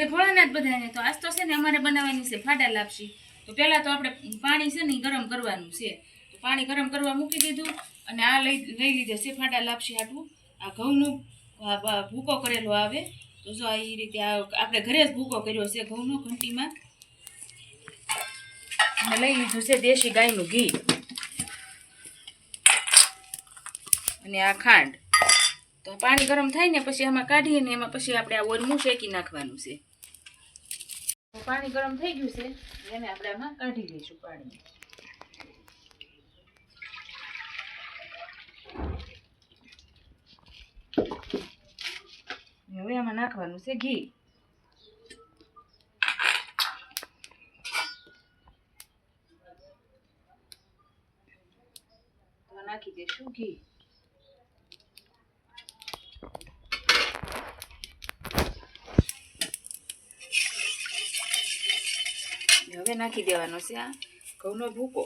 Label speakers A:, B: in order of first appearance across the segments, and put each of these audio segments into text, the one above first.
A: ભાઈ ભોળાનાથ બધાને તો આજ તો છે ને અમારે બનાવવાની છે ફાડા લાપસી. તો પહેલાં તો આપણે પાણી છે ને ગરમ કરવાનું છે. તો પાણી ગરમ કરવા મૂકી દીધું અને આ લઈ લઈ લીધા છે ફાડા લાપસી હાટું. આ ઘઉંનું ભૂકો કરેલો આવે. તો જો એ રીતે આ આપણે ઘરે જ ભૂકો કર્યો છે ઘઉંનો ઘંટીમાં. અને લઈ લીધું છે દેશી ગાયનું ઘી. અને આ ખાંડ. તો પાણી ગરમ થાય ને પછી આમાં કાઢીએ ને એમાં પછી આપણે આ ઓરમું શેકી નાખવાનું છે. પાણી ગરમ થઈ ગયું છે, એને આપણે આમાં કાઢી લઈશું પાણી. હવે આમાં નાખવાનું છે ઘી. નાખી દઈશું ઘી. હવે નાખી દેવાનો છે આ ઘઉંનો ભૂકો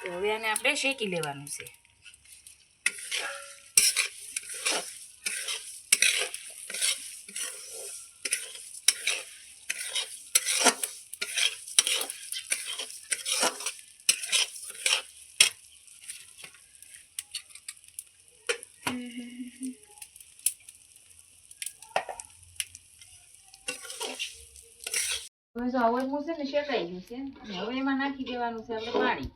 A: તો હવે આને આપણે શેકી લેવાનું છે હવે જો ઓળમું છે ને શેકાઈ છે. અને હવે નાખી દેવાનું છે આપણે પાણી.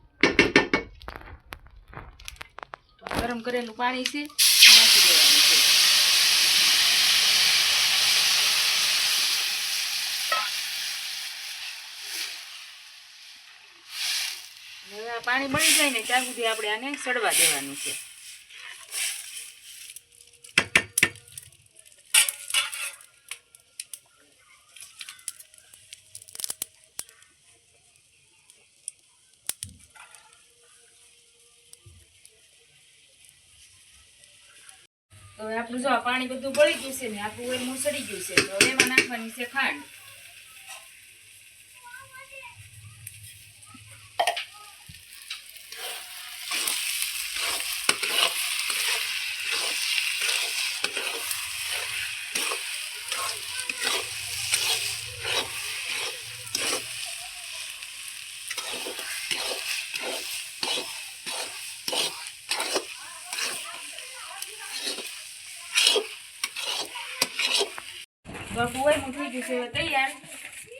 A: ગરમ કરેલું પાણી છે નાખી દેવાનું છે. હવે પાણી બળી જાય ને, ત્યાં સુધી આપણે આને સડવા દેવાનું છે. તો આપણું જો પાણી બધું બળી ગયું છે ને, આપણું ઓઈલ મૂસળી ગયું છે, તો હવે એમાં નાખવાની છે ખાંડ. આપણું ઓઈલ થઈ ગયું છે તૈયાર.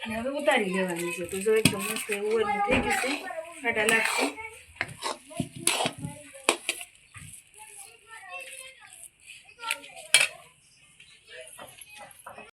A: અને હવે ઉતારી લેવાની છે. તો જો એકદમ મસ્ત એવું થઈ ગયું છે. ખાટા લાગશે.